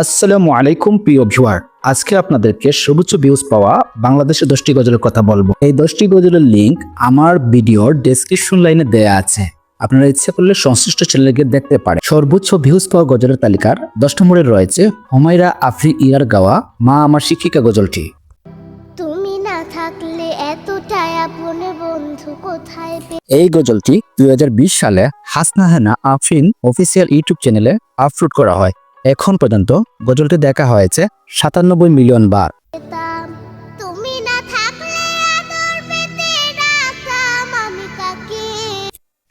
আসসালামু আলাইকুম প্রিয় ভিউয়ার। আজকে আপনাদেরকে সর্বোচ্চ ভিউজ পাওয়া বাংলাদেশের দশটি গজলের কথা বলব। এই দশটি গজলের লিংক আমার ভিডিওর ডেসক্রিপশন লাইনে দেয়া আছে। আপনারা ইচ্ছে করলে সংশ্লিষ্ট চ্যানেলে গিয়ে দেখতে পারেন। সর্বোচ্চ ভিউজ পাওয়া গজলের তালিকার দশ নম্বরে রয়েছে হুমায়রা আফরি ইয়ার গাওয়া মা আমার শিক্ষিকা গজলটি। তুমি না থাকলে এতটাই আপনে বন্ধু কোথায় এই গজলটি দুই হাজার বিশ সালে হাসনা হেনা আফরিন অফিসিয়াল ইউটিউব চ্যানেলে আপলোড করা হয়। এখন পর্যন্ত গজলটি দেখা হয়েছে সাতানব্বই মিলিয়ন বার।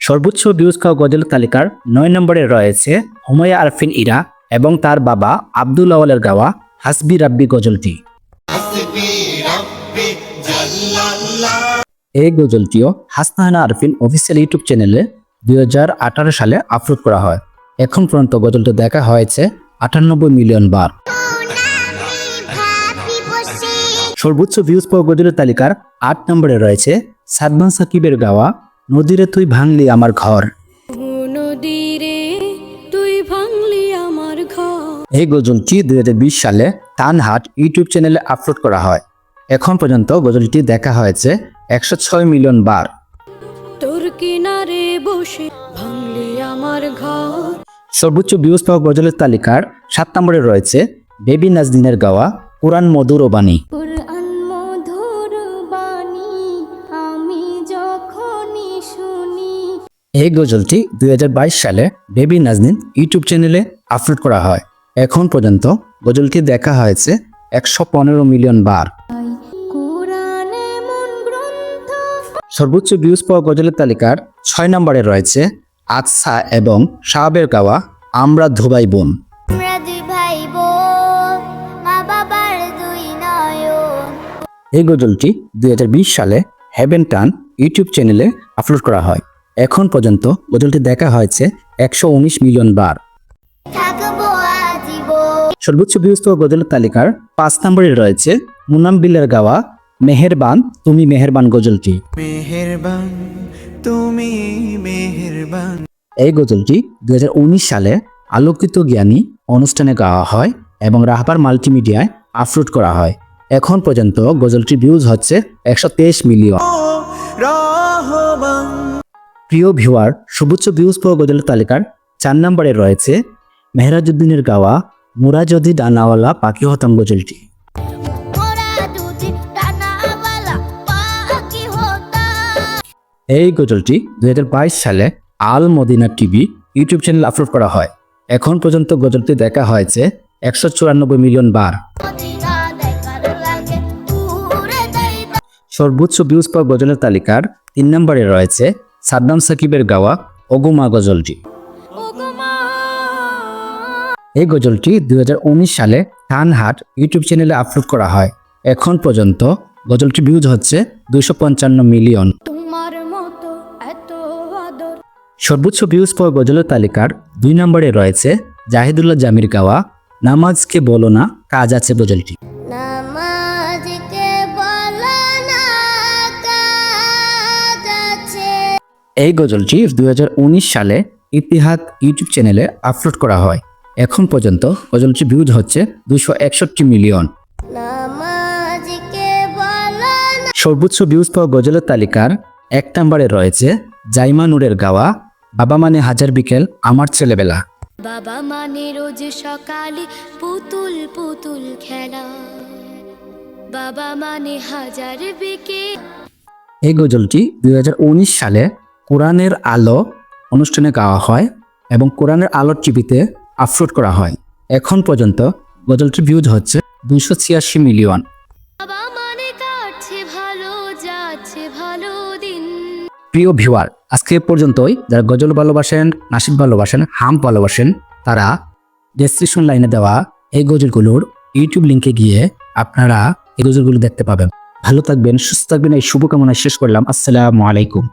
সর্বোচ্চ ভিউজ খাওয়া গজল তালিকার নয় নম্বরে রয়েছে হুমায়া আরফিন ইরা এবং তার বাবা আব্দুল আওয়ালের গাওয়া হাসবি রাব্বি গজলটি। এই গজলটিও হাসনাহানা আরফিন অফিসিয়াল ইউটিউব চ্যানেলে দুই হাজার আঠারো সালে আপলোড করা হয়। এখন পর্যন্ত গজলটি দেখা হয়েছে আটানব্বই মিলিয়ন বার। সর্বোচ্চ ভিউজ পাওয়া গজলের তালিকার আট নম্বরে রয়েছে সাদমান সাকিবের গাওয়া নদীরে তুই ভাঙলি আমার ঘর। নদীরে তুই ভাঙলি আমার ঘর। এই গজলটি দুই হাজার বিশ সালে তানহাট ইউটিউব চ্যানেলে আপলোড করা হয়? এখন পর্যন্ত গজলটি দেখা হয়েছে একশো ছয় মিলিয়ন বার। তোর কিনারে বসে ভাঙলি আমার ঘর। সর্বোচ্চ ভিউজ পাওয়া গজলের তালিকার সাত নম্বরে রয়েছে বেবি নাজদিনের গাওয়া কোরআন মধুর ও বাণী এই গজলটি দু হাজার বাইশ সালে বেবি নাজদিন ইউটিউব চ্যানেলে আপলোড করা হয়। এখন পর্যন্ত গজলটি দেখা হয়েছে একশো পনেরো মিলিয়ন বার। সর্বোচ্চ ভিউজ পাওয়া গজলের তালিকার ছয় নম্বরে রয়েছে আতসা এবং শাহাবের গাওয়া আমরা ধুবাই বোন। এই গজলটি দুই হাজার বিশ সালে হেভেন টান ইউটিউব চ্যানেলে আপলোড করা হয়। এখন পর্যন্ত গজলটি দেখা হয়েছে একশো উনিশ মিলিয়ন বার। সর্বোচ্চ পাওয়া গজলের তালিকার পাঁচ নম্বরে রয়েছে মুনাম বিলের গাওয়া মেহেরবান তুমি মেহেরবান গজলটি। মেহেরবান তুমি মেহেরবান। এই গজলটি দুই হাজার উনিশ সালে আলোকিত জ্ঞানী অনুষ্ঠানে গাওয়া হয় এবং রাহবার মাল্টিমিডিয়ায় আপলোড করা হয়। এখন পর্যন্ত গজলটির ভিউজ হচ্ছে একশো তেইশ মিলিয়ন। প্রিয় ভিউয়ার সর্বোচ্চ ভিউজ পাওয়া গজলের তালিকার চার নম্বরে রয়েছে মেহরাজউদ্দিনের গাওয়া মুরা যদি ডানাওয়ালা পাখি হতাম গজলটি। এই গজলটি দুই হাজার বাইশ সালে Al Madina TV YouTube channel upload করা হয়। এখন পর্যন্ত গজলটি দেখা হয়েছে একশো চুরানব্বই মিলিয়ন বার। সর্বোচ্চ ভিউজ পাওয়া গজলের তালিকার তিন নম্বরে রয়েছে সাদ্দাম সাকিবের গাওয়া অগুমা গজলটি। এই গজলটি দুই হাজার উনিশ সালে টানহাট ইউটিউব চ্যানেলে আপলোড করা হয়। এখন পর্যন্ত গজলটি ভিউজ হচ্ছে দুইশো পঞ্চান্ন মিলিয়ন। তোমার মতো এত আদর সর্বোচ্চ ভিউজ পাওয়া গজলের তালিকার দুই নম্বরে রয়েছে জাহিদুল্লাহ জামির গাওয়া নামাজকে বলো না কাজ আছে গজলটি। এই গজলটি দু হাজার উনিশ সালে ইতিহাদ ইউটিউব চ্যানেলে আপলোড করা হয়। এখন পর্যন্ত গজলটি ভিউজ হচ্ছে দুশো একষট্টি মিলিয়ন। সর্বোচ্চ ভিউজ পাওয়া গজলের তালিকার এক নম্বরে রয়েছে জাইমা নূরের গাওয়া বাবা মানে হাজার বিকেল আমার ছেলেবেলা। বাবা মানে রোজ সকালে পুতুল পুতুল খেলা। বাবা মানে হাজার বিকে এই গজলটি দুই হাজার উনিশ সালে কোরআনের আলো অনুষ্ঠানে গাওয়া হয় এবং কোরআনের আলোর টিভিতে আপলোড করা হয়। এখন পর্যন্ত গজলটির ভিউজ হচ্ছে দুইশো ছিয়াশি মিলিয়ন প্রিয় ভিউয়ার, আজকে পর্যন্তই। যারা গজল ভালোবাসেন নাসিক ভালোবাসেন, হাম ভালোবাসেন, তারা ডেসক্রিপশন লাইনে দেওয়া এই গজলগুলোর ইউটিউব লিঙ্কে গিয়ে আপনারা এই গজলগুলো দেখতে পাবেন। ভালো থাকবেন, সুস্থ থাকবেন, এই শুভকামনায় শেষ করলাম। আসসালামু আলাইকুম।